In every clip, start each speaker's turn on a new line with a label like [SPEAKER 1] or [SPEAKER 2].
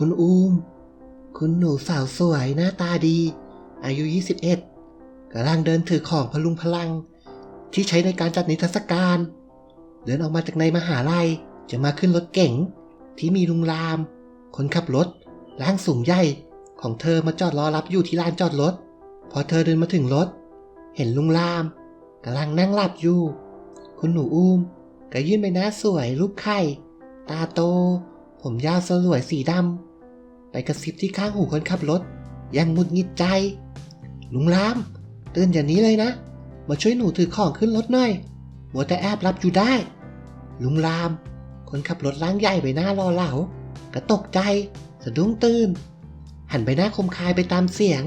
[SPEAKER 1] คุณอูม คุณหนูสาวสวยหน้าตาดี อายุ 21กำลังเดินถือของพลุงพลัง ที่ใช้ในการจัดนิทรรศการ เดินออกมาจากในมหาลัยจะมาขึ้นรถเก๋งที่มีลุงราม คนขับรถร่างสูงใหญ่ของเธอมาจอดรอรับอยู่ที่ลานจอดรถ พอเธอเดินมาถึงรถ เห็นลุงรามกำลังนั่งหลับอยู่ คุณหนูอุ้มก็ยื่นใบหน้าสวยรูปไข่ ตาโต ผมยาวสลวยสีดำ ไปกระซิบที่ข้างหูคนขับรถ ยังหงุดหงิดใจ ลุงราม ตื่นอย่างนี้เลยนะ มาช่วยหนูถือของขึ้นรถหน่อยมัวแต่แอบรับอยู่ได้ ลุงราม คนขับรถร่างใหญ่ใบหน้ารอเหลากระตกใจสะดุ้งตื่น หันใบหน้าคมคายไปตามเสียง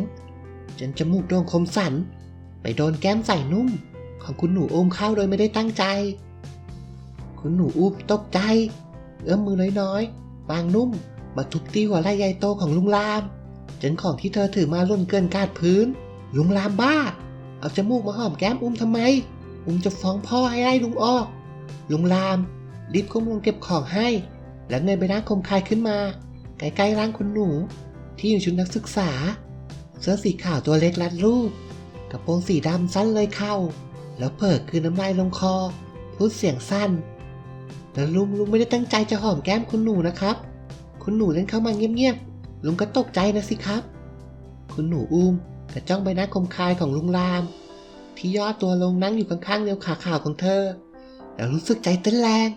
[SPEAKER 1] จนจมูกโด่งคมสัน ไปโดนแก้มใส่นุ่ม ของคุณหนูโอมเข้าโดยไม่ได้ตั้งใจ คุณหนูอูบตกใจ เอื้อมมือน้อยๆบางนุ่ม มาทุบตีหัวไหล่ใหญ่โตของลุงราม จนของที่เธอถือมาล่นเกินกาดพื้น ลุงรามบ้า เอาจมูกมาหอมแก้มอุ้มทำไม อุ้มจะฟ้องพ่อให้ไล่ลุงออก ลุงราม รีบก้มลงเก็บของให้ แล้วเงยไปหน้าคมคายขึ้นมา ใกล้ๆร่างคุณหนู ที่อยู่ชุดนักศึกษา เสื้อสีขาวตัวเล็กรัดรูปกระโปรงสีดำสั้นเลยเข้า แล้วเพิกคือน้ำลายลงคอ พูดเสียงสั้นแต่ลุงลุงไม่ได้ตั้งใจจะหอมแก้มคุณหนูนะครับ คุณหนูเล่นเข้ามาเงียบๆ ลุงก็ตกใจนะสิครับ คุณหนูอุ้มกระจ้องใบหน้าคมคายของลุงราม ที่ย่อตัวลงนั่งอยู่ข้างๆเรียวขาขาวของเธอ แล้วรู้สึกใจเต้นแรง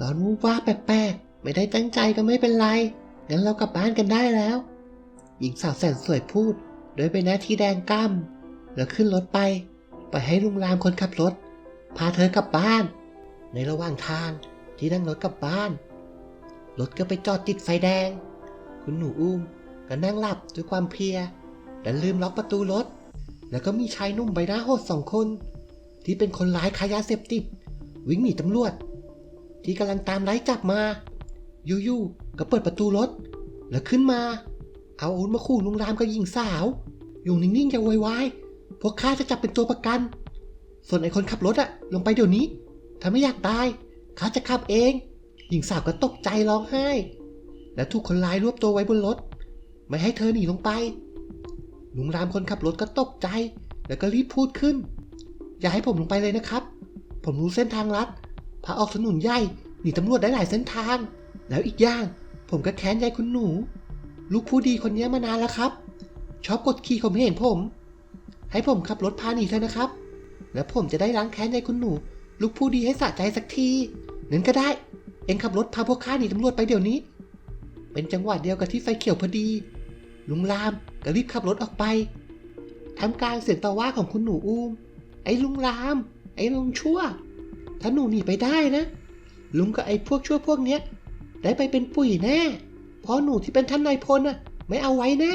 [SPEAKER 1] ร้อนวูบวาบแปลกๆ ไม่ได้ตั้งใจก็ไม่เป็นไร งั้นเรากลับบ้านกันได้แล้ว หญิงสาวแสนสวยพูดโดยใบหน้าที่แดงก้ำแล้วขึ้นรถไป ไปให้ลุงรามคนขับรถ พาเธอกลับบ้าน ในระหว่างทางที่นั่งรถกลับบ้าน รถก็ไปจอดติดไฟแดง คุณหนูอุ้มก็นั่งหลับด้วยความเพลียและลืมล็อกประตูรถ แล้วก็มีชายหนุ่มใบหน้าโหดสองคน ที่เป็นคนร้ายค้ายยาเสพติด วิ่งหนีตำรวจ ที่กำลังตามไล่จับมา ยู่ๆก็เปิดประตูรถ แล้วขึ้นมา เอาอาวุธมาขู่ลุงรามกับหญิงสาว อยู่นิ่งๆอย่าโวยวายพวกข้าจะจับเป็นตัวประกัน ส่วนไอ้คนขับรถอะลงไปเดี๋ยวนี้ ถ้าไม่อยากตายข้าจะขับเอง หญิงสาวก็ตกใจร้องไห้ และถูกคนร้ายรวบตัวไว้บนรถ ไม่ให้เธอหนีลงไปลุงรามคนขับรถก็ตกใจ แล้วก็รีบพูดขึ้น อย่าให้ผมลงไปเลยนะครับ ผมรู้เส้นทางลัดพาออกถนนใหญ่หนีตำรวจได้หลายเส้นทาง แล้วอีกอย่าง ผมก็แค้นยายคุณหนู ลูกผู้ดีคนนี้มานานแล้วครับ ชอบกดขี่ข่มเหงผม ให้ผมขับรถพาหนีเธอนะครับ แล้วผมจะได้ล้างแค้นยายคุณหนู ลูกผู้ดีให้สะใจสักทีนั้นก็ได้ เองขับรถพาพวกข้าหนีตำรวจไปเดี๋ยวนี้ เป็นจังหวะเดียวกับที่ไฟเขียวพอดี ลุงรามก็รีบขับรถออกไปทำกลางเสียงต่อว่าของคุณหนูอูม ไอ้ลุงราม ไอ้ลุงชั่ว ถ้าหนูหนีไปได้นะ ลุงกับไอ้พวกชั่วพวกเนี้ย ได้ไปเป็นปุ๋ยแน่ เพราะหนูที่เป็นท่านนายพลน่ะ ไม่เอาไว้แน่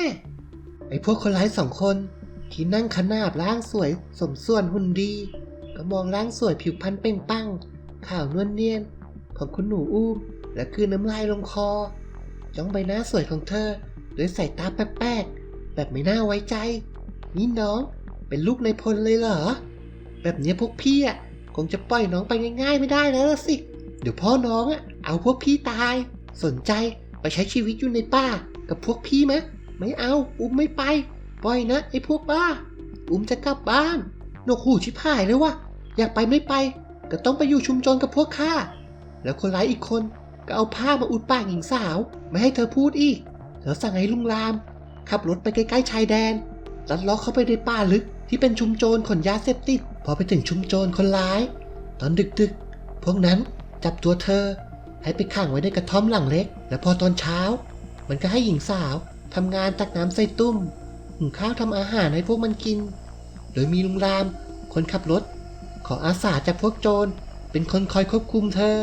[SPEAKER 1] ไอ้พวกคนร้ายสองคน ที่นั่งขนาบร่างสวย สมส่วนหุ่นดี ก็มองร่างสวยผิวพรรณเป่งปังขาวนวลเนียน ของคุณหนูอุ้มและคือน้ำลายลงคอ จ้องใบหน้าสวยของเธอด้วยสายตาแป๊กๆแบบไม่น่าไว้ใจ นี่น้องเป็นลูกในพลเลยเหรอ แบบนี้พวกพี่อะคงจะปล่อยน้องไปง่าย ๆ ไม่ได้แล้วสิ เดี๋ยวพ่อน้องอะเอาพวกพี่ตาย สนใจไปใช้ชีวิตอยู่ในป่ากับพวกพี่ไหมไม่เอา อุ้มไม่ไป ปล่อยนะไอ้พวกบ้า อุ้มจะกลับบ้านหนวกหูชิบหายเลยวะอยากไปไม่ไป ก็ต้องไปอยู่ชุมชนกับพวกข้า แล้วคนร้ายอีกคนก็เอาผ้ามาอุดปากหญิงสาว ไม่ให้เธอพูดอีกแล้วสั่งให้ลุงราม ขับรถไปใกล้ๆชายแดน ลัดล้อเข้าไปในป่าลึกที่เป็นชุมโจรขนยาเสพติด พอไปถึงชุมโจรคนร้าย ตอนดึกๆ พวกนั้นจับตัวเธอ ให้ไปขังไว้ในกระท่อมหลังเล็ก แล้วพอตอนเช้า มันก็ให้หญิงสาวทำงานตักน้ำใส่ตุ้มหุงข้าวทำอาหารให้พวกมันกิน โดยมีลุงราม คนขับรถ ขออาสาจากพวกโจร เป็นคนคอยควบคุมเธอ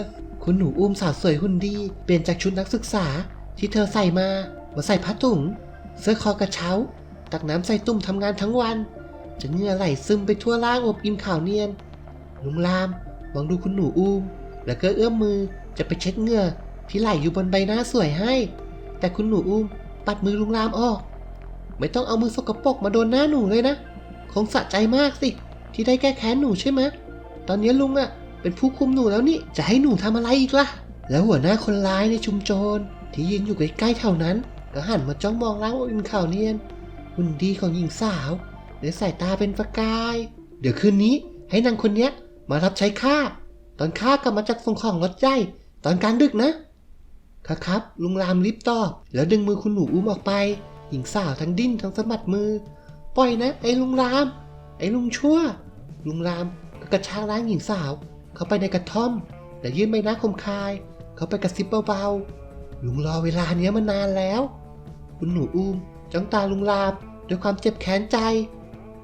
[SPEAKER 1] คุณหนูอุ้มสาวสวยหุ่นดี เปลี่ยนจากชุดนักศึกษาที่เธอใส่มา มาใส่ผ้าถุงเสื้อคอกระเช้า ตักน้ำใส่ตุ่มทำงานทั้งวันจนเหงื่อไหลซึมไปทั่วร่างอบอิ่มข่าวเนียน ลุงรามมองดูคุณหนูอุ้ม แล้วก็เอื้อมมือจะไปเช็ดเหงื่อที่ไหลอยู่บนใบหน้าสวยให้ แต่คุณหนูอุ้มปัดมือลุงรามออก ไม่ต้องเอามือสกปรกมาโดนหน้าหนูเลยนะ คงสะใจมากสิ ที่ได้แก้แค้นหนูใช่ไหมตอนนี้ลุงอะ เป็นผู้คุมหนูแล้วนี่จะให้หนูทำอะไรอีกล่ะ แล้วหัวหน้าคนร้ายในชุมโจรที่ยืนอยู่ใกล้ๆแถวนั้น ก็หันมาจ้องมองร่างอุ่นข่าวเนียนหุ่นดีของหญิงสาวในสายตาเป็นประกาย เดี๋ยวคืนนี้ให้นางคนเนี้ยมารับใช้ข้าตอนข้ากลับมาจากส่งของรถใหญ่ตอนกลางดึกนะครับครับลุงรามรีบตอบ แล้วดึงมือคุณหนูอุ้มออกไป หญิงสาวทั้งดิ้นทั้งสะบัดมือ ปล่อยนะ ไอ้ลุงราม ไอ้ลุงชั่ว ลุงรามก็กระชากร่างหญิงสาว เข้าไปในกระท่อมและยื่นใบหน้าคมคาย เข้าไปกระซิบเบาๆลุงรอเวลาเนี้ยมานานแล้ว คุณหนูอุ้มจ้องตาลุงรามด้วยความเจ็บแค้นใจ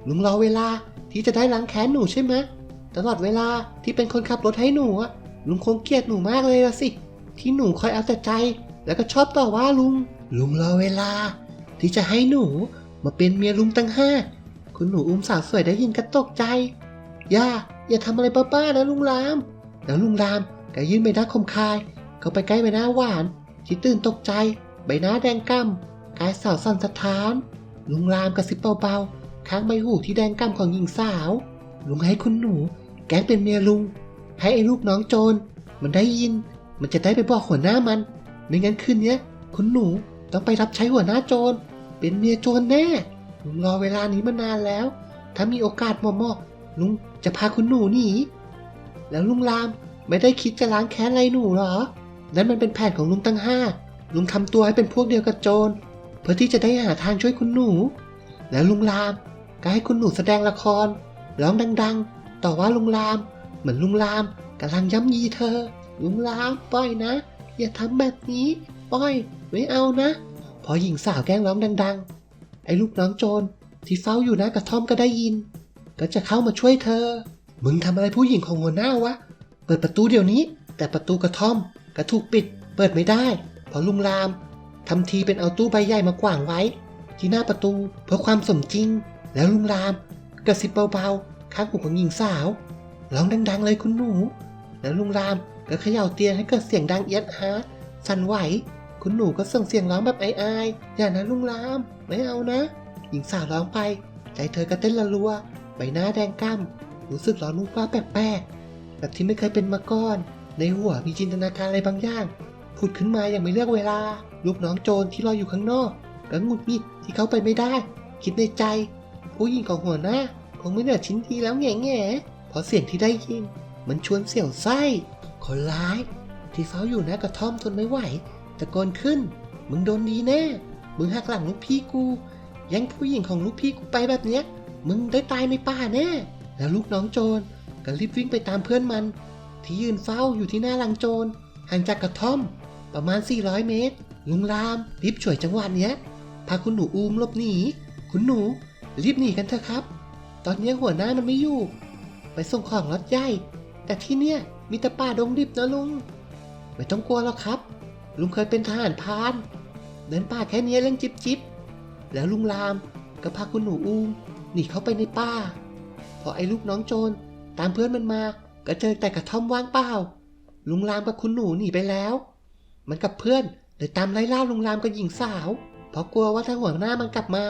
[SPEAKER 1] ลุงรอเวลาที่จะได้ล้างแค้นหนูใช่ไหมตลอดเวลาที่เป็นคนขับรถให้หนูอะลุงคงเกลียดหนูมากเลยละสิ ที่หนูคอยเอาแต่ใจ แล้วก็ชอบต่อว่าลุง ลุงรอเวลา ที่จะให้หนูมาเป็นเมียลุงตั้งห้าคุณหนูอุ้มสาวสวยได้ยินก็ตกใจ ย่า อย่าทำอะไรบ้าๆนะลุงราม แล้วลุงรามก็ยื่นใบหน้าคมคาย เข้าไปใกล้ใบหน้าหวาน ที่ตื่นตกใจ ใบหน้าแดงก่ำกายสาวสั่นสะท้าน ลุงรามกระซิบเบาๆข้างใบหูที่แดงก่ำของหญิงสาว ลุงให้คุณหนู แก้เป็นเมียลุง ให้ไอ้ลูกน้องโจร มันได้ยิน มันจะได้ไปบอกหัวหน้ามัน ไม่งั้นคืนนี้คุณหนูต้องไปรับใช้หัวหน้าโจร เป็นเมียโจรแน่ลุงรอเวลานี้มานานแล้ว ถ้ามีโอกาสเหมาะ ลุงจะพาคุณหนูหนีแล้วลุงรามไม่ได้คิดจะล้างแค้นอะไรหนูหรอ นั่นมันเป็นแผนของลุงตั้งห้า ลุงทำตัวให้เป็นพวกเดียวกับโจร เพื่อที่จะได้หาทางช่วยคุณหนู แล้วลุงรามก็ให้คุณหนูแสดงละคร ร้องดัง ๆ ต่อว่าลุงราม เหมือนลุงรามกำลังย้ำยีเธอ ลุงรามปล่อยนะ อย่าทำแบบนี้ปล่อย ไม่เอานะ พอหญิงสาวแกล้งร้องดัง ๆ ไอ้ลูกน้องโจรที่เฝ้าอยู่หน้ากระท่อมก็ได้ยิน ก็จะเข้ามาช่วยเธอ มึงทำอะไรผู้หญิงของหัวหน้าวะ เปิดประตูเดี๋ยวนี้ แต่ประตูกระท่อมก็ถูกปิด เปิดไม่ได้ เพราะลุงรามทำทีเป็นเอาตู้ใบใหญ่มากวางไว้ ที่หน้าประตูเพื่อความสมจริง แล้วลุงรามกระซิบเบาๆข้างหูของหญิงสาวร้องดัง ๆ เลยคุณหนู แล้วลุงรามก็เขย่าเตียงให้เกิดเสียงดังเอียดฮาร์ดสั่นไหว คุณหนูก็ส่งเสียงร้องแบบอายๆ อย่านะลุงราม ไม่เอานะ หญิงสาวร้องไป ใจเธอก็เต้นละรัว ใบหน้าแดงก้ำรู้สึกร้อนรุ่มฟ้าแปลกๆแบบที่ไม่เคยเป็นมาก่อน ในหัวมีจินตนาการอะไรบางอย่างผุดขึ้นมาอย่างไม่เลือกเวลา ลูกน้องโจรที่รออยู่ข้างนอกก็หงุดหงิดที่เข้าไปไม่ได้ คิดในใจ ผู้หญิงของหัวหน้า คงไม่เหลือชิ้นดีแล้วแง่แง่เพราะเสียงที่ได้ยิน มันชวนเสียวไส้คนร้าย ที่เฝ้าอยู่หน้ากระท่อมทนไม่ไหวตะโกนขึ้น มึงโดนดีแน่ มึงหักหลังลูกพี่กูแย่งผู้หญิงของลูกพี่กูไปแบบเนี้ย มึงได้ตายในป่าแน่ แล้วลูกน้องโจรก็รีบวิ่งไปตามเพื่อนมัน ที่ยืนเฝ้าอยู่ที่หน้าลังโจรห่างจากกระท่อม ประมาณ 400 เมตร ลุงรามรีบช่วยจังหวะเนี้ย พาคุณหนูอูมหลบหนี คุณหนูรีบหนีกันเถอะครับ ตอนนี้หัวหน้ามันไม่อยู่ ไปส่งของรถใหญ่ แต่ที่เนี่ยมีแต่ป่าดงดิบนะลุง ไม่ต้องกลัวหรอกครับ ลุงเคยเป็นทหารพาน เดินป่าแค่เนี้ยเรื่องจิบจิบแล้วลุงรามก็พาคุณหนูอูม หนีเข้าไปในป่า พอไอ้ลูกน้องโจรตามเพื่อนมันมาก็เจอแต่กระท่อมว่างเปล่า ลุงรามกับคุณหนูหนีไปแล้ว มันกับเพื่อนเลยตามไล่ล่าลุงรามกับหญิงสาว เพราะกลัวว่าถ้าหัวหน้ามันกลับมา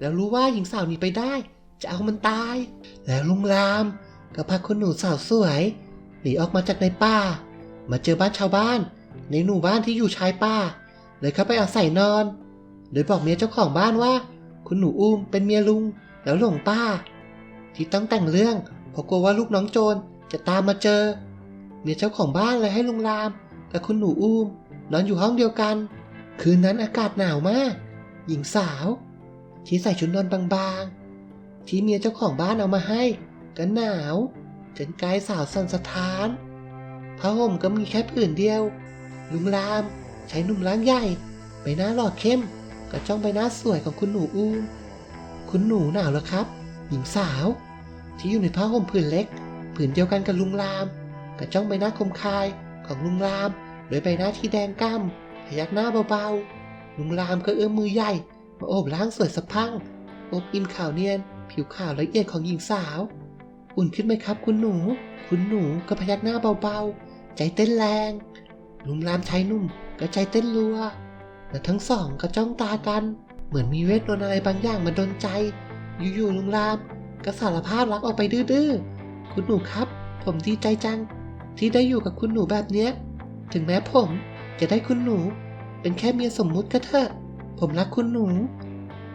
[SPEAKER 1] แล้วรู้ว่าหญิงสาวหนีไปได้ จะเอามันตาย แล้วลุงรามก็พาคุณหนูสาวสวยหนีออกมาจากในป่า มาเจอบ้านชาวบ้าน ในหมู่บ้านที่อยู่ชายป่า เลยเข้าไปอาศัยนอน โดยบอกเมียเจ้าของบ้านว่า คุณหนูอุ้มเป็นเมียลุง แล้วหลงป้า ที่ต้องแต่งเรื่องเพราะกลัวว่าลูกน้องโจรจะตามมาเจอ เมียเจ้าของบ้านเลยให้ลุงรามกับคุณหนูอุ้มนอนอยู่ห้องเดียวกัน คืนนั้นอากาศหนาวมาก หญิงสาว ที่ใส่ชุดนอนบางๆ ที่เมียเจ้าของบ้านเอามาให้ก็หนาวจนกายสาวสั่นสะท้านผ้าห่มก็มีแค่ผืนเดียว ลุงรามใช้หนุ่มร่างใหญ่ใบหน้าหล่อเข้มก็จ้องใบหน้าสวยของคุณหนูอุ้ม คุณหนูหนาวแล้วครับ หญิงสาว ที่อยู่ในผ้าห่มผืนเล็ก ผืนเดียวกันกับลุงรามกับจ้องใบหน้าคมคายของลุงรามโดยใบหน้าที่แดงก้ำพยักหน้าเบาๆ ลุงรามก็เอื้อมมือใหญ่ มาโอบร่างสวยสะพังอบอิ่มขาวเนียน ผิวขาวละเอียดของหญิงสาว อุ่นขึ้นไหมครับ คุณหนู คุณหนูก็พยักหน้าเบาๆ ใจเต้นแรงลุงรามชายนุ่มก็ใจเต้นรัวและทั้งสองก็จ้องตากัน เหมือนมีเวทมนต์อะไรบางอย่างมาดนใจ อยู่ๆลุงรามก็สารภาพรักออกไปดื้อๆ คุณหนูครับ ผมดีใจจัง ที่ได้อยู่กับคุณหนูแบบเนี้ย ถึงแม้ผมจะได้คุณหนู เป็นแค่เมียสมมุติก็เถอะ ผมรักคุณหนู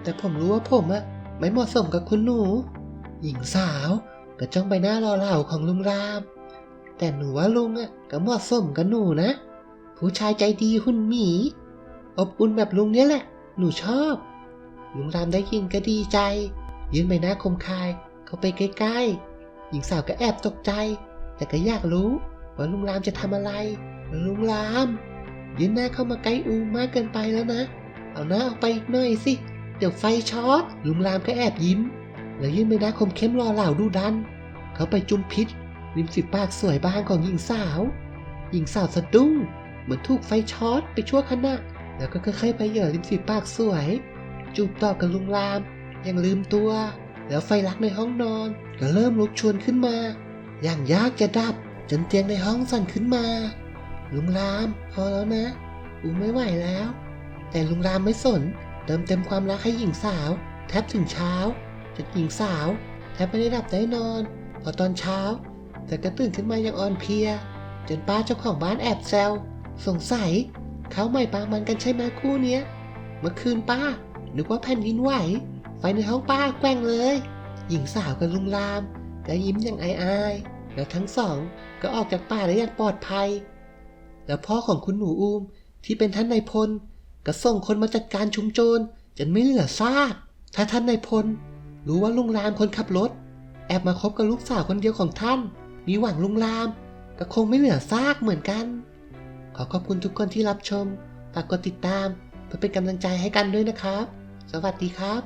[SPEAKER 1] แต่ผมรู้ว่าผมอะไม่เหมาะสมกับคุณหนู หญิงสาวก็จ้องใบหน้ารอเหล่าของลุงราม แต่หนูว่าลุงอะก็เหมาะสมกับหนูนะ ผู้ชายใจดีหุ่นหมี อบอุ่นแบบลุงเนี้ยแหละ หนูชอบ ลุงรามได้ยินก็ดีใจ ยืนใบหน้าคมคายเข้าไปใกล้ๆ หญิงสาวก็แอบตกใจ แต่ก็อยากรู้ว่าลุงรามจะทำอะไร ลุงราม ยืนหน้าเข้ามาใกล้อูมากเกินไปแล้วนะ เอาหน้าออกไปอีกหน่อยสิ เดี๋ยวไฟช็อต ลุงรามก็แอบยิ้ม แล้วยื่นใบหน้าคมเข้มรอเหล่าดูดัน เขาไปจุมพิษริมฝีปากสวยบางของหญิงสาว หญิงสาวสะดุ้งเหมือนถูกไฟช็อตไปชั่วขณะ แล้วก็ค่อยๆไปเหยื่อริมฝีปากสวย จูบต่อกับลุงราม ยังลืมตัว แล้วไฟลักในห้องนอน ก็เริ่มลุกชวนขึ้นมา อย่างยากจะดับ จนเตียงในห้องสั่นขึ้นมา ลุงราม พอแล้วนะ อูไม่ไหวแล้ว แต่ลุงรามไม่สน เติมเต็มความรักให้หญิงสาว แทบถึงเช้าจนหญิงสาวแทบไม่ได้หลับได้นอน พอตอนเช้าเธอก็ตื่นขึ้นมาอย่างอ่อนเพลีย จนป้าเจ้าของบ้านแอบแซวสงสัย เขาใหม่ปามันกันใช่ไหมคู่เนี้ย เมื่อคืนป้านึกว่าแผ่นดินไหว ไฟในห้องป้าแกว่งเลย หญิงสาวกับลุงรามก็ยิ้มอย่างอายๆแล้วทั้งสองก็ออกจากป่าได้อย่างปลอดภัย แล้วพ่อของคุณหนูอูมที่เป็นท่านนายพลก็ส่งคนมาจัดการชุมโจรจนไม่เหลือซากถ้าท่านนายพลรู้ว่าลุงรามคนขับรถ แอบมาคบกับลูกสาวคนเดียวของท่าน มีหวังลุงราม ก็คงไม่เหลือซากเหมือนกัน ขอขอบคุณทุกคนที่รับชม ฝากกดติดตาม เพื่อเป็นกำลังใจให้กันด้วยนะครับ สวัสดีครับ